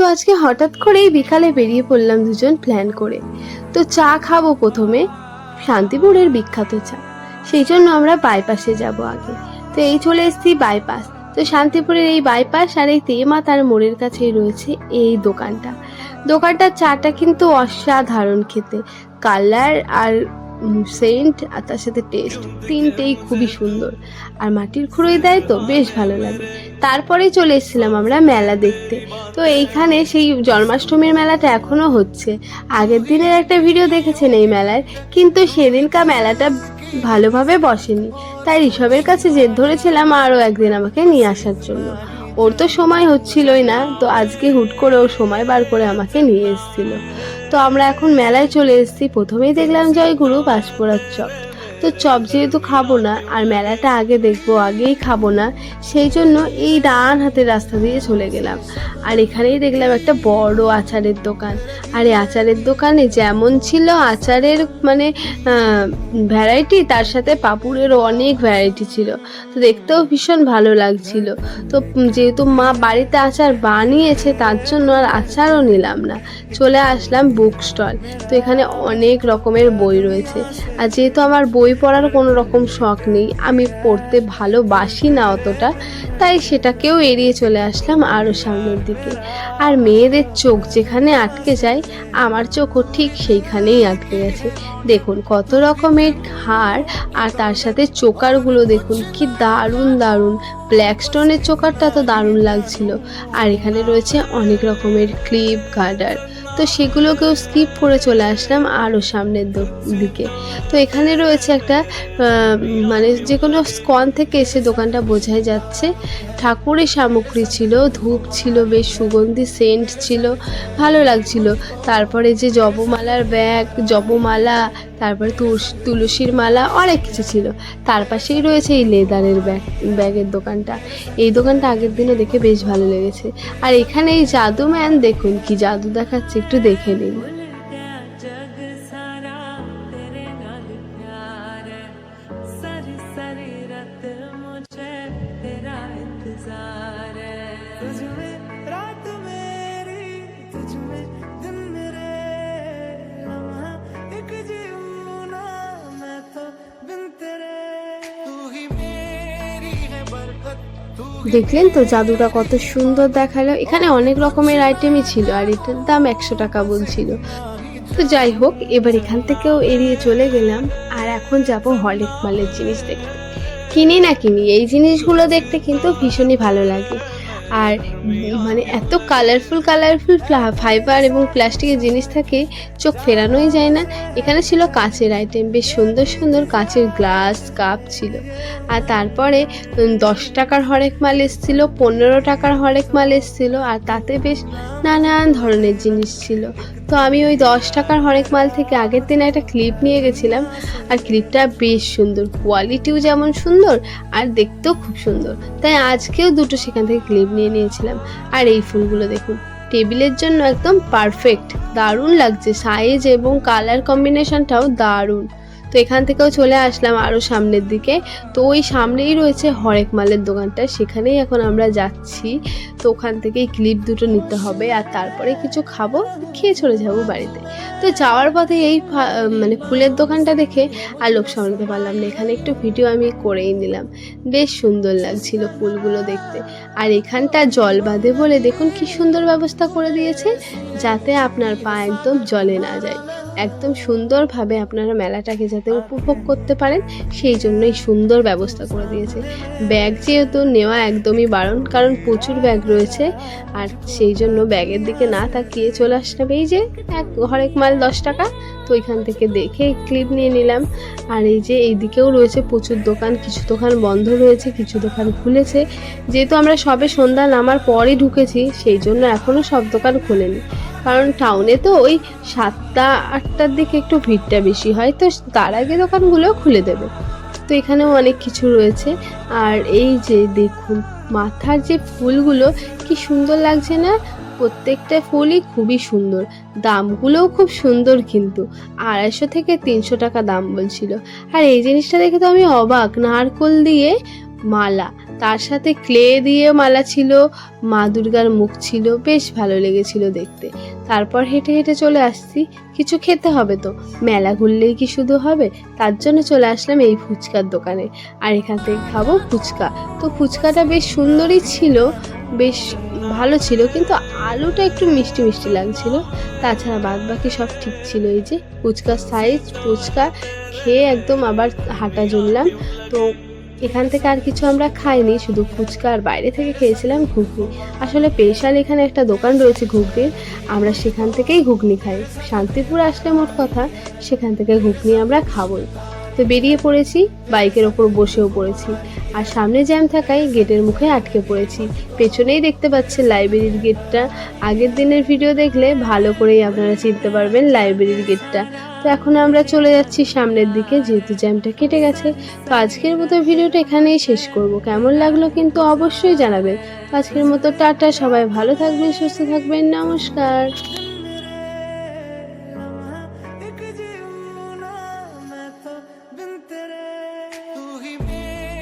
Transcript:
তো আজকে হঠাৎ করেই বিকালে বেরিয়ে পড়লাম দুজন প্ল্যান করে। তো চা খাব প্রথমে, শান্তিপুরের বিখ্যাত চা। সেই জন্য আমরা বাইপাসে যাব আগে। তো এই চলে এসেছি বাইপাস তো শান্তিপুরের এই বাইপাস আর এই তেমা তার মোড়ের কাছেই রয়েছে এই দোকানটা। দোকানটার চাটা কিন্তু অসাধারণ খেতে। কালার আর সেন্ট আর তার সাথে টেস্ট, তিনটেই খুবই সুন্দর। আর মাটির খুঁড়োই দেয় তো, বেশ ভালো লাগে। তারপরে চলে এসেছিলাম আমরা মেলা দেখতে। তো এইখানে সেই জন্মাষ্টমীর মেলাটা এখনও হচ্ছে। আগের দিনের একটা ভিডিও দেখেছেন এই মেলার কিন্তু সেদিনকার মেলাটা ভালোভাবে বসেনি। তাই ঋষভের কাছে জেদ ধরেছিলাম আরও একদিন আমাকে নিয়ে আসার জন্য। ওর তো সময় হচ্ছিলই না, তো আজকে হুট করে ও সময় বার করে আমাকে নিয়ে এসেছিল। তো আমরা এখন মেলায় চলে এসেছি। প্রথমেই দেখলাম জয়গুরু বাঁশপোড়ার চপ তো চপ যেহেতু খাব না, আর মেলাটা আগে দেখব, আগেই খাব না, সেই জন্য এই ডান হাতের রাস্তা দিয়ে চলে গেলাম। আর এখানেই দেখলাম একটা বড় আচারের দোকান। আর এই আচারের দোকানে যেমন ছিল আচারের মানে ভ্যারাইটি তার সাথে পাঁপুড়েরও অনেক ভ্যারাইটি ছিল। তো দেখতেও ভীষণ ভালো লাগছিল। তো যেহেতু মা বাড়িতে আচার বানিয়েছে, তার জন্য আর আচারও নিলাম না। চলে আসলাম বুক স্টল তো এখানে অনেক রকমের বই রয়েছে। আর যেহেতু আমার বই পড়ার কোনো রকম শখ নেই। আমি পড়তে ভালোবাসি না অতটা, তাই সেটাকেও এড়িয়ে চলে আসলাম আরও সামনের দিকে। আর মেয়েদের চোখ যেখানে আটকে যায়, আমার চোখও ঠিক সেইখানেই আটকে গেছে। দেখুন কত রকমের হার আর তার সাথে চোকারগুলো দেখুন কি দারুণ দারুণ। ব্ল্যাক স্টোনের চোকারটা তো দারুণ লাগছিল। আর এখানে রয়েছে অনেক রকমের ক্লিপ, গার্ডার। তো সেগুলোকেও স্কিপ করে চলে আসলাম আরও সামনের দিকে। তো এখানে রয়েছে একটা মানে যে কোনো স্কন থেকে এসে দোকানটা বোঝাই যাচ্ছে। ঠাকুরের সামগ্রী ছিল, ধূপ ছিল, বেশ সুগন্ধি সেন্ট ছিল, ভালো লাগছিল। তারপরে যে জবমালার ব্যাগ জবমালা তারপরে তুলস- তুলসীর মালা, অনেক কিছু ছিল। তার পাশেই রয়েছে এই লেদারের ব্যাগ, ব্যাগের দোকানটা। এই দোকানটা আগের দিনে দেখে বেশ ভালো লেগেছে। আর এখানে এই জাদু ম্যান দেখুন কি জাদু দেখাচ্ছে, একটু দেখে নিন। দেখলেন তো জাদুটা কত সুন্দর দেখাল। এখানে অনেক রকমের আইটেমই ছিল আর এটার দাম একশো টাকা বলছিল। তো যাই হোক, এবার এখান থেকেও এড়িয়ে চলে গেলাম আর এখন যাব হলিক মালের জিনিস দেখতে। কিনি না কিনি, এই জিনিসগুলো দেখতে কিন্তু ভীষণই ভালো লাগে। আর মানে এত কালারফুল কালারফুল ফাইবার এবং প্লাস্টিকের জিনিস থাকে, চোখ ফেরানোই যায় না। এখানে ছিল কাঁচের আইটেম বেশ সুন্দর সুন্দর কাঁচের গ্লাস কাপ ছিল। আর তারপরে দশ টাকার হরেক মাল এসেছিল, পনেরো টাকার হরেক মাল এসেছিল, আর তাতে বেশ নানান ধরনের জিনিস ছিল। তো আমি ওই দশ টাকার হরেক মাল থেকে আগের দিন একটা ক্লিপ নিয়ে গেছিলাম। আর ক্লিপটা বেশ সুন্দর। কোয়ালিটিও যেমন সুন্দর, আর দেখতেও খুব সুন্দর। তাই আজকেও দুটো সেখান থেকে ক্লিপ নিয়ে নিয়েছিলাম। আর এই ফুলগুলো দেখুন, টেবিলের জন্য একদম পারফেক্ট দারুণ লাগছে। সাইজ এবং কালার কম্বিনেশনটাও দারুণ। তো এখান থেকেও চলে আসলাম আরও সামনের দিকে। তো ওই সামনেই রয়েছে হরেক মালের দোকানটা, সেখানেই এখন আমরা যাচ্ছি। তো ওখান থেকেই ক্লিপ দুটো নিতে হবে আর তারপরে কিছু খাব, খেয়ে চলে যাব বাড়িতে। তো যাওয়ার পথে এই মানে ফুলের দোকানটা দেখে আর লোক সামলাতে পারলাম না। এখানে একটু ভিডিও আমি করেই নিলাম। বেশ সুন্দর লাগছিল ফুলগুলো দেখতে। আর এখানটা জল বাঁধে বলে দেখুন কি সুন্দর ব্যবস্থা করে দিয়েছে, যাতে আপনার পা একদম জলে না যায়। একদম সুন্দরভাবে আপনারা মেলাটাকে যাতে উপভোগ করতে পারেন, সেই জন্যই সুন্দর ব্যবস্থা করে দিয়েছে। ব্যাগ যেহেতু নেওয়া একদমই বারণ, কারণ প্রচুর ব্যাগ রয়েছে, আর সেই জন্য ব্যাগের দিকে না তাকিয়ে চলে আসলাম। এই যে এক, হরেক মাল দশ টাকা, তো এখান থেকে দেখে ক্লিপ নিয়ে নিলাম। আর এই যে এইদিকেও রয়েছে প্রচুর দোকান, কিছু দোকান বন্ধ রয়েছে, কিছু দোকান খুলেছে। যেহেতু আমরা সবে সন্ধ্যা নামার পরই ঢুকেছি, সেই জন্য এখনও সব দোকান খোলেনি। কারণ টাউনে তো ওই সাতটা, আটটার দিকে একটু ভিড়টা বেশি হয়, তো তার আগে দোকানগুলো খুলে দেবে। তো এখানেও অনেক কিছু রয়েছে। আর এই যে দেখুন, মাথার যে ফুলগুলো, কি সুন্দর লাগছে না? প্রত্যেকটা ফুলই খুবই সুন্দর। দামগুলোও খুব সুন্দর কিন্তু। আড়াইশো থেকে তিনশো টাকা দাম বলছিল। আর এই জিনিসটা দেখে তো আমি অবাক, নারকোল দিয়ে মালা। তার সাথে ক্লে দিয়ে মালা ছিল, মা দুর্গার মুখ ছিল, বেশ ভালো লেগেছিল দেখতে। তারপর হেঁটে হেঁটে চলে আসছি, কিছু খেতে হবে তো। মেলা ঘুরলেই কি শুধু হবে? তার জন্য চলে আসলাম এই ফুচকার দোকানে। আর এখান থেকে খাব ফুচকা। তো ফুচকাটা বেশ সুন্দরই ছিল, বেশ ভালো ছিল, কিন্তু আলুটা একটু মিষ্টি মিষ্টি লাগছিল। তাছাড়া বাদ বাকি সব ঠিক ছিল এই যে। ফুচকার সাইজ ফুচকা খেয়ে একদম আবার হাঁটা জুড়লাম তো এখান থেকে আর কিছু আমরা খাইনি, শুধু ফুচকা আর বাইরে থেকে খেয়েছিলাম ঘুগনি। আসলে স্পেশাল এখানে একটা দোকান রয়েছে ঘুগনির, আমরা সেখান থেকেই ঘুগনি খাই। শান্তিপুর আসলে মোট কথা, সেখান থেকে ঘুগনি আমরা খাবই। তো বেরিয়ে পড়েছি, বাইকের ওপর বসেও পড়েছি। আর সামনে জ্যাম থাকায় গেটের মুখে আটকে পড়েছি। পেছনেই দেখতে পাচ্ছেন লাইব্রেরির গেটটা। আগের দিনের ভিডিও দেখলে ভালো করেই আপনারা চিনতে পারবেন লাইব্রেরির গেটটা। তো এখন আমরা চলে যাচ্ছি সামনের দিকে, যেহেতু জ্যামটা কেটে গেছে। তো আজকের মতো ভিডিওটা এখানেই শেষ করব। কেমন লাগল কিন্তু অবশ্যই জানাবেন। আজকের মতো টাটা, সবাই ভালো থাকবেন, সুস্থ থাকবেন, নমস্কার।